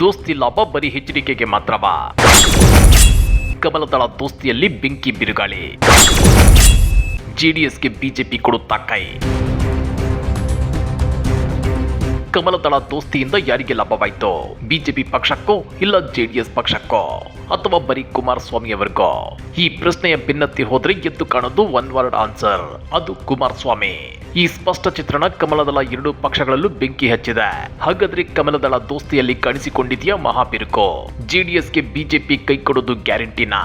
ದೋಸ್ತಿ ಲಾಭ ಬರೀ ಹೆಚ್ಚಿಡಿಕೆಗೆ ಮಾತ್ರವಾ ಕಮಲದಳ ದೋಸ್ತಿಯಲ್ಲಿ ಬೆಂಕಿ ಬಿರುಗಾಳಿ. ಜೆಡಿಎಸ್ಗೆ ಬಿಜೆಪಿ ಕೊಡುತ್ತಾ ಕೈ. ಕಮಲದಳ ದೋಸ್ತಿಯಿಂದ ಯಾರಿಗೆ ಲಾಭವಾಯಿತು? ಬಿಜೆಪಿ ಪಕ್ಷಕ್ಕೋ ಇಲ್ಲ ಜೆಡಿಎಸ್ ಪಕ್ಷಕ್ಕೋ? ಅಥವಾ ಬರೀ ಕುಮಾರಸ್ವಾಮಿ ಅವರಿಗೋ? ಈ ಪ್ರಶ್ನೆಯ ಭಿನ್ನತ್ತಿ ಹೋದ್ರೆ ಎದ್ದು ಕಾಣೋದು ಒನ್ ವರ್ಡ್ ಆನ್ಸರ್ ಅದು ಕುಮಾರಸ್ವಾಮಿ. ಈ ಸ್ಪಷ್ಟ ಚಿತ್ರಣ ಕಮಲದಳ ಎರಡು ಪಕ್ಷಗಳಲ್ಲೂ ಬೆಂಕಿ ಹಚ್ಚಿದೆ. ಹಾಗಾದ್ರೆ ಕಮಲದಳ ದೋಸ್ತಿಯಲ್ಲಿ ಕಾಣಿಸಿಕೊಂಡಿದೆಯಾ ಮಹಾಬಿರುಕು? ಜೆಡಿಎಸ್ಗೆ ಬಿಜೆಪಿ ಕೈ ಕೊಡೋದು ಗ್ಯಾರಂಟಿನಾ?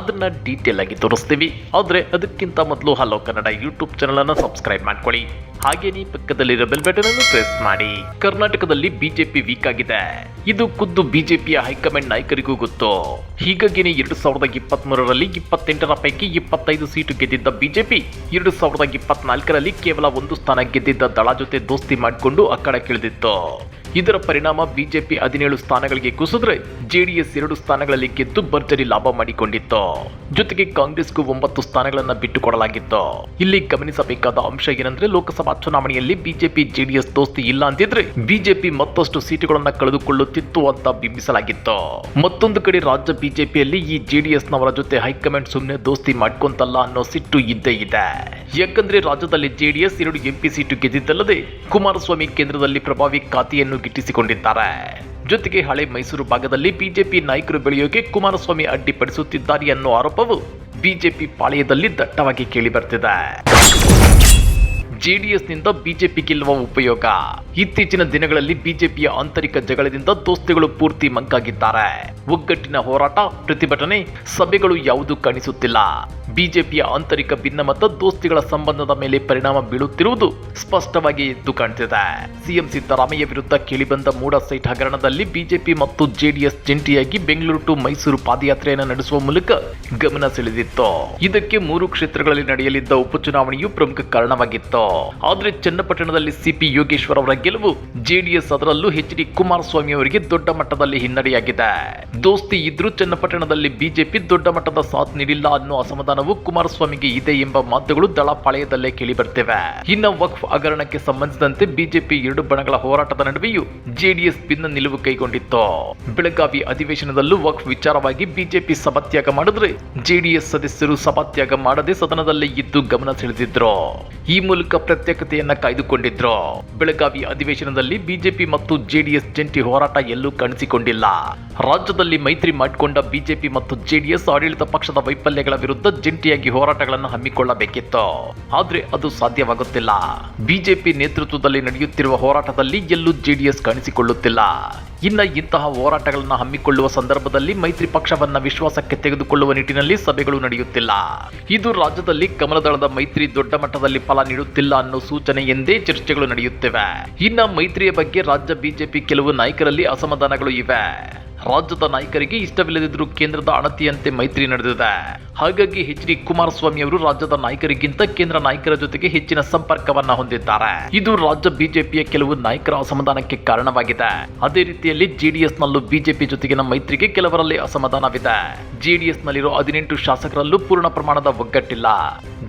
ಅದನ್ನ ಡೀಟೇಲ್ ಆಗಿ ತೋರಿಸ್ತೀವಿ. ಆದ್ರೆ ಅದಕ್ಕಿಂತ ಮೊದಲು ಹಲೋ ಕನ್ನಡ ಯೂಟ್ಯೂಬ್ ಚಾನಲ್ ಅನ್ನ ಸಬ್ಸ್ಕ್ರೈಬ್ ಮಾಡ್ಕೊಳ್ಳಿ. ಹಾಗೇನೇ ಪಕ್ಕದಲ್ಲಿರೋ ಬೆಲ್ ಬಟನ್ ಅನ್ನು ಪ್ರೆಸ್ ಮಾಡಿ. ಕರ್ನಾಟಕದಲ್ಲಿ ಬಿಜೆಪಿ ವೀಕ್ ಆಗಿದೆ. ಇದು ಖುದ್ದು ಬಿಜೆಪಿಯ ಹೈಕಮಾಂಡ್ ನಾಯಕರಿಗೂ ಗೊತ್ತು. ಹೀಗಾಗಿನೇ ಎರಡು ಸಾವಿರದ ಇಪ್ಪತ್ತ್ ಮೂರರಲ್ಲಿ ಇಪ್ಪತ್ತೆಂಟರ ಪೈಕಿ ಇಪ್ಪತ್ತೈದು ಸೀಟು ಗೆದ್ದಿದ್ದ ಬಿಜೆಪಿ ಎರಡು ಸಾವಿರದ ಇಪ್ಪತ್ನಾಲ್ಕರಲ್ಲಿ ಕೇವಲ ಒಂದು ಸ್ಥಾನ ಗೆದ್ದಿದ್ದ ದಳ ಜೊತೆ ದೋಸ್ತಿ ಮಾಡಿಕೊಂಡು ಅಕ್ಕಡಕ್ಕಿಳಿದಿತ್ತು ಇದರ ಪರಿಣಾಮ ಬಿಜೆಪಿ ಹದಿನೇಳು ಸ್ಥಾನಗಳಿಗೆ ಕುಸಿದ್ರೆ ಜೆಡಿಎಸ್ ಎರಡು ಸ್ಥಾನಗಳಲ್ಲಿ ಗೆದ್ದು ಭರ್ಜರಿ ಲಾಭ ಮಾಡಿಕೊಂಡಿತ್ತು. ಜೊತೆಗೆ ಕಾಂಗ್ರೆಸ್ಗೂ ಒಂಬತ್ತು ಸ್ಥಾನಗಳನ್ನ ಬಿಟ್ಟುಕೊಡಲಾಗಿತ್ತು. ಇಲ್ಲಿ ಗಮನಿಸಬೇಕಾದ ಅಂಶ ಏನಂದ್ರೆ ಲೋಕಸಭಾ ಚುನಾವಣೆಯಲ್ಲಿ ಬಿಜೆಪಿ, ಜೆಡಿಎಸ್ ದೋಸ್ತಿ ಇಲ್ಲ ಅಂತಿದ್ರೆ ಬಿಜೆಪಿ ಮತ್ತಷ್ಟು ಸೀಟುಗಳನ್ನ ಕಳೆದುಕೊಳ್ಳುತ್ತಿತ್ತು ಅಂತ ಬಿಂಬಿಸಲಾಗಿತ್ತು. ಮತ್ತೊಂದು ಕಡೆ ರಾಜ್ಯ ಬಿಜೆಪಿಯಲ್ಲಿ ಈ ಜೆಡಿಎಸ್ನವರ ಜೊತೆ ಹೈಕಮಾಂಡ್ ಸುಮ್ಮನೆ ದೋಸ್ತಿ ಮಾಡ್ಕೊಂತಲ್ಲ ಅನ್ನೋ ಸಿಟ್ಟು ಇದ್ದೇ ಇದೆ. ಯಾಕಂದ್ರೆ ರಾಜ್ಯದಲ್ಲಿ ಜೆಡಿಎಸ್ ಎರಡು ಎಂಪಿ ಸೀಟು ಗೆದ್ದಿದ್ದಲ್ಲದೆ ಕುಮಾರಸ್ವಾಮಿ ಕೇಂದ್ರದಲ್ಲಿ ಪ್ರಭಾವಿ ಖಾತೆಯನ್ನು ಗಿಟ್ಟಿಸಿಕೊಂಡಿದ್ದಾರೆ. ಜೊತೆಗೆ ಹಳೆ ಮೈಸೂರು ಭಾಗದಲ್ಲಿ ಬಿಜೆಪಿ ನಾಯಕರು ಬೆಳೆಯೋಕೆ ಕುಮಾರಸ್ವಾಮಿ ಅಡ್ಡಿಪಡಿಸುತ್ತಿದ್ದಾರೆ ಅನ್ನೋ ಆರೋಪವು ಬಿಜೆಪಿ ಪಾಳೆಯದಲ್ಲಿ ದಟ್ಟವಾಗಿ ಕೇಳಿಬರ್ತಿದೆ. ಜೆಡಿಎಸ್ನಿಂದ ಬಿಜೆಪಿ ಗೆಲ್ಲುವ ಉಪಯೋಗ. ಇತ್ತೀಚಿನ ದಿನಗಳಲ್ಲಿ ಬಿಜೆಪಿಯ ಆಂತರಿಕ ಜಗಳದಿಂದ ದೋಸ್ತಿಗಳು ಪೂರ್ತಿ ಮಂಕಾಗಿದ್ದಾರೆ. ಒಗ್ಗಟ್ಟಿನ ಹೋರಾಟ, ಪ್ರತಿಭಟನೆ, ಸಭೆಗಳು ಯಾವುದೂ ಕಾಣಿಸುತ್ತಿಲ್ಲ. ಬಿಜೆಪಿಯ ಆಂತರಿಕ ಭಿನ್ನಮತ ದೋಸ್ತಿಗಳ ಸಂಬಂಧದ ಮೇಲೆ ಪರಿಣಾಮ ಬೀಳುತ್ತಿರುವುದು ಸ್ಪಷ್ಟವಾಗಿ ಎದ್ದು ಕಾಣ್ತಿದೆ. ಸಿಎಂ ಸಿದ್ದರಾಮಯ್ಯ ವಿರುದ್ಧ ಕೇಳಿಬಂದ ಮೂಡ ಸೈಟ್ ಹಗರಣದಲ್ಲಿ ಬಿಜೆಪಿ ಮತ್ತು ಜೆಡಿಎಸ್ ಜಂಟಿಯಾಗಿ ಬೆಂಗಳೂರು ಟು ಮೈಸೂರು ಪಾದಯಾತ್ರೆಯನ್ನು ನಡೆಸುವ ಮೂಲಕ ಗಮನ ಸೆಳೆದಿತ್ತು. ಇದಕ್ಕೆ ಮೂರು ಕ್ಷೇತ್ರಗಳಲ್ಲಿ ನಡೆಯಲಿದ್ದ ಉಪಚುನಾವಣೆಯು ಪ್ರಮುಖ ಕಾರಣವಾಗಿತ್ತು. ಆದರೆ ಚನ್ನಪಟ್ಟಣದಲ್ಲಿ ಸಿಪಿ ಯೋಗೇಶ್ವರ್ ಅವರ ಗೆಲುವು ಜೆಡಿಎಸ್ ಅದರಲ್ಲೂ ಎಚ್ ಡಿ ಕುಮಾರಸ್ವಾಮಿ ಅವರಿಗೆ ದೊಡ್ಡ ಮಟ್ಟದಲ್ಲಿ ಹಿನ್ನಡೆಯಾಗಿದೆ. ದೋಸ್ತಿ ಇದ್ರೂ ಚನ್ನಪಟ್ಟಣದಲ್ಲಿ ಬಿಜೆಪಿ ದೊಡ್ಡ ಮಟ್ಟದ ಸಾಥ್ ನೀಡಿಲ್ಲ ಅನ್ನೋ ಅಸಮಾಧಾನವು ಕುಮಾರಸ್ವಾಮಿಗೆ ಇದೆ ಎಂಬ ಮಾತುಗಳು ದಳಪಾಳ್ಯದಲ್ಲೇ ಕೇಳಿಬರ್ತಿವೆ. ಇನ್ನು ವಕ್ಫ್ ಹಗರಣಕ್ಕೆ ಸಂಬಂಧಿಸಿದಂತೆ ಬಿಜೆಪಿ ಎರಡು ಬಣಗಳ ಹೋರಾಟದ ನಡುವೆಯೂ ಜೆಡಿಎಸ್ ಭಿನ್ನ ನಿಲುವು ಕೈಗೊಂಡಿತ್ತು. ಬೆಳಗಾವಿ ಅಧಿವೇಶನದಲ್ಲೂ ವಕ್ಫ್ ವಿಚಾರವಾಗಿ ಬಿಜೆಪಿ ಸಭಾತ್ಯಾಗ ಮಾಡಿದ್ರೆ ಜೆಡಿಎಸ್ ಸದಸ್ಯರು ಸಭಾತ್ಯಾಗ ಮಾಡದೆ ಸದನದಲ್ಲೇ ಇದ್ದು ಗಮನ ಸೆಳೆದಿದ್ರು. ಈ ಮೂಲಕ ಪ್ರತ್ಯೇಕತೆಯನ್ನ ಕಾಯ್ದುಕೊಂಡಿದ್ರು. ಬೆಳಗಾವಿ ಅಧಿವೇಶನದಲ್ಲಿ ಬಿಜೆಪಿ ಮತ್ತು ಜೆಡಿಎಸ್ ಜಂಟಿ ಹೋರಾಟ ಎಲ್ಲೂ ಕಾಣಿಸಿಕೊಂಡಿಲ್ಲ. ರಾಜ್ಯದಲ್ಲಿ ಮೈತ್ರಿ ಮಾಡಿಕೊಂಡ ಬಿಜೆಪಿ ಮತ್ತು ಜೆಡಿಎಸ್ ಆಡಳಿತ ಪಕ್ಷದ ವೈಫಲ್ಯಗಳ ವಿರುದ್ಧ ಜಂಟಿಯಾಗಿ ಹೋರಾಟಗಳನ್ನು ಹಮ್ಮಿಕೊಳ್ಳಬೇಕಿತ್ತು. ಆದರೆ ಅದು ಸಾಧ್ಯವಾಗುತ್ತಿಲ್ಲ. ಬಿಜೆಪಿ ನೇತೃತ್ವದಲ್ಲಿ ನಡೆಯುತ್ತಿರುವ ಹೋರಾಟದಲ್ಲಿ ಎಲ್ಲೂ ಜೆಡಿಎಸ್ ಕಾಣಿಸಿಕೊಳ್ಳುತ್ತಿಲ್ಲ. ಇನ್ನ ಇಂತಹ ಹೋರಾಟಗಳನ್ನು ಹಮ್ಮಿಕೊಳ್ಳುವ ಸಂದರ್ಭದಲ್ಲಿ ಮೈತ್ರಿ ಪಕ್ಷವನ್ನ ವಿಶ್ವಾಸಕ್ಕೆ ತೆಗೆದುಕೊಳ್ಳುವ ನಿಟ್ಟಿನಲ್ಲಿ ಸಭೆಗಳು ನಡೆಯುತ್ತಿಲ್ಲ. ಇದು ರಾಜ್ಯದಲ್ಲಿ ಕಮಲದಳದ ಮೈತ್ರಿ ದೊಡ್ಡ ಮಟ್ಟದಲ್ಲಿ ಫಲ ನೀಡುತ್ತಿಲ್ಲ ಅನ್ನೋ ಸೂಚನೆ ಎಂದೇ ಚರ್ಚೆಗಳು ನಡೆಯುತ್ತಿವೆ. ಇನ್ನ ಮೈತ್ರಿಯ ಬಗ್ಗೆ ರಾಜ್ಯ ಬಿಜೆಪಿ ಕೆಲವು ನಾಯಕರಲ್ಲಿ ಅಸಮಾಧಾನಗಳು ಇವೆ. ರಾಜ್ಯದ ನಾಯಕರಿಗೆ ಇಷ್ಟವಿಲ್ಲದಿದ್ದರೂ ಕೇಂದ್ರದ ಅಣತಿಯಂತೆ ಮೈತ್ರಿ ನಡೆದಿದೆ. ಹಾಗಾಗಿ ಎಚ್ ಡಿ ಕುಮಾರಸ್ವಾಮಿ ಅವರು ರಾಜ್ಯದ ನಾಯಕರಿಗಿಂತ ಕೇಂದ್ರ ನಾಯಕರ ಜೊತೆಗೆ ಹೆಚ್ಚಿನ ಸಂಪರ್ಕವನ್ನ ಹೊಂದಿದ್ದಾರೆ. ಇದು ರಾಜ್ಯ ಬಿಜೆಪಿಯ ಕೆಲವು ನಾಯಕರ ಅಸಮಾಧಾನಕ್ಕೆ ಕಾರಣವಾಗಿದೆ. ಅದೇ ರೀತಿಯಲ್ಲಿ ಜೆಡಿಎಸ್ ನಲ್ಲೂ ಬಿಜೆಪಿ ಜೊತೆಗಿನ ಮೈತ್ರಿಗೆ ಕೆಲವರಲ್ಲಿ ಅಸಮಾಧಾನವಿದೆ. ಜೆಡಿಎಸ್ ನಲ್ಲಿರೋ ಹದಿನೆಂಟು ಶಾಸಕರಲ್ಲೂ ಪೂರ್ಣ ಪ್ರಮಾಣದ ಒಗ್ಗಟ್ಟಿಲ್ಲ.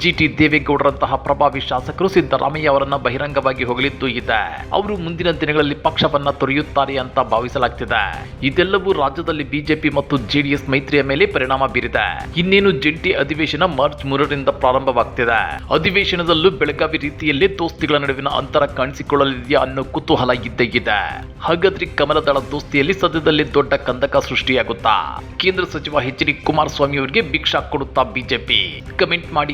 ಜಿಟಿ ದೇವೇಗೌಡರಂತಹ ಪ್ರಭಾವಿ ಶಾಸಕರು ಸಿದ್ದರಾಮಯ್ಯ ಅವರನ್ನ ಬಹಿರಂಗವಾಗಿ ಹೊಗಳಿದ್ದು ಇದೆ. ಅವರು ಮುಂದಿನ ದಿನಗಳಲ್ಲಿ ಪಕ್ಷವನ್ನ ತೊರೆಯುತ್ತಾರೆ ಅಂತ ಭಾವಿಸಲಾಗ್ತಿದೆ. ಇದೆಲ್ಲವೂ ರಾಜ್ಯದಲ್ಲಿ ಬಿಜೆಪಿ ಮತ್ತು ಜೆಡಿಎಸ್ ಮೈತ್ರಿಯ ಮೇಲೆ ಪರಿಣಾಮ ಬೀರಿದೆ. ಇನ್ನೇನು ಜಂಟಿ ಅಧಿವೇಶನ ಮಾರ್ಚ್ ಮೂರರಿಂದ ಪ್ರಾರಂಭವಾಗ್ತಿದೆ. ಅಧಿವೇಶನದಲ್ಲೂ ಬೆಳಗಾವಿ ರೀತಿಯಲ್ಲಿ ದೋಸ್ತಿಗಳ ನಡುವಿನ ಅಂತರ ಕಾಣಿಸಿಕೊಳ್ಳಲಿದೆಯಾ ಅನ್ನೋ ಕುತೂಹಲ ಇದ್ದೇ ಇದೆ. ಹಾಗಾದ್ರೆ ಕಮಲದಳ ದೋಸ್ತಿಯಲ್ಲಿ ಸದ್ಯದಲ್ಲಿ ದೊಡ್ಡ ಕಂದಕ ಸೃಷ್ಟಿಯಾಗುತ್ತಾ? ಕೇಂದ್ರ ಸಚಿವ ಎಚ್ ಡಿ ಕುಮಾರಸ್ವಾಮಿ ಅವರಿಗೆ ಭಿಕ್ಷಾ ಕೊಡುತ್ತಾ ಬಿಜೆಪಿ? ಕಮೆಂಟ್ ಮಾಡಿ